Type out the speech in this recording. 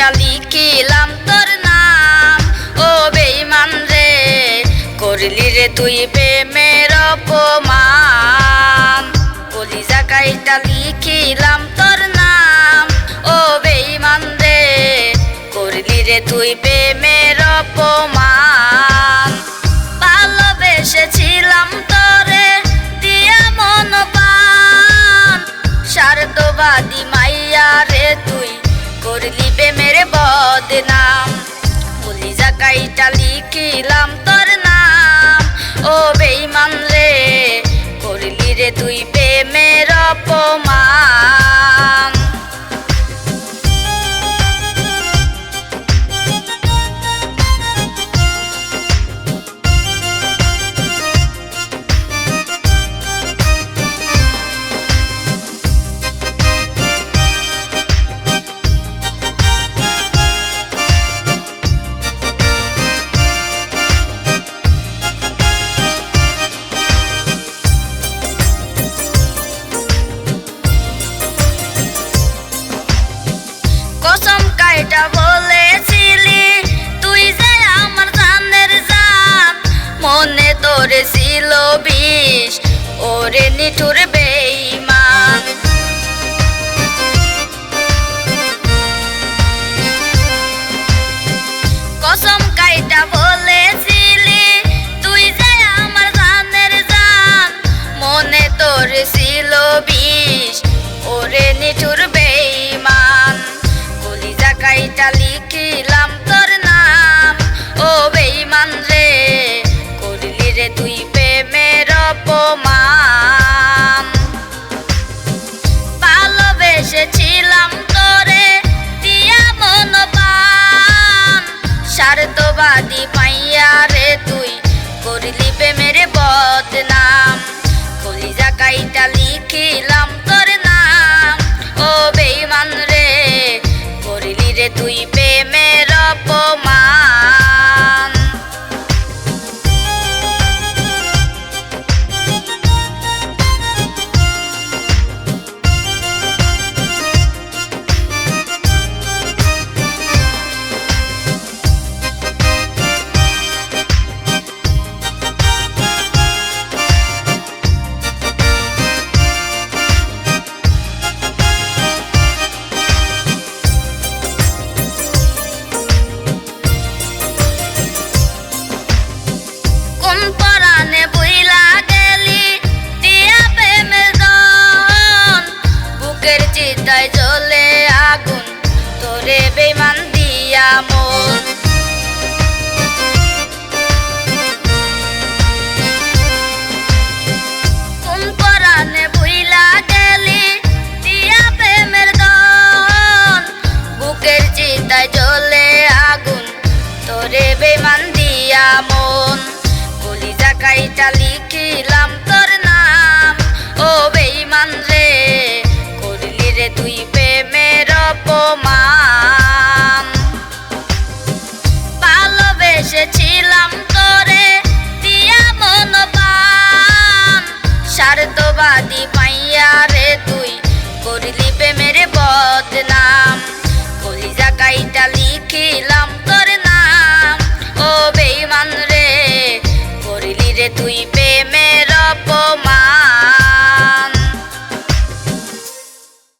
কাইটা লিখিলাম তোর নাম। ও বেইমান রে, করলি রে তুই প্রেমের অপমান। কলিজা কাইটা লিখিলাম তোর নাম। ও বেইমান রে, করলি রে তুই প্রেমের অপমান। ভালোবেসেছিলাম তোরে, দিয়া মন পান স্বার্থবাদী মাইয়া রে তুই করলি প্রেমের বদনাম। বলি কাইটা লিখিলাম তোর নাম। বলেছিলি তুই যে আমার জানের জান মনে তোরে ছিল বিষ ওরে নিঠুর কাইটা লিখিলাম তোর নাম। ও বেইমান রে করিলি রে তুই প্রেমের অপমান। পরানে বইলা গেলি, দিয়া প্রেমের দন। বুকের চিতায় জ্বলে আগুন, তোরে বেমান দিয়া মন। জ্বলে আগুন, তোরে বেমান দিয়া মন। কাইটা লিখিলাম তোর নাম। ও বেইমান রে, করলি রে তুই প্রেমের অপমান। ভালোবেসেছিলাম তোরে, দিয়া মন পান স্বার্থবাদী পাইয়া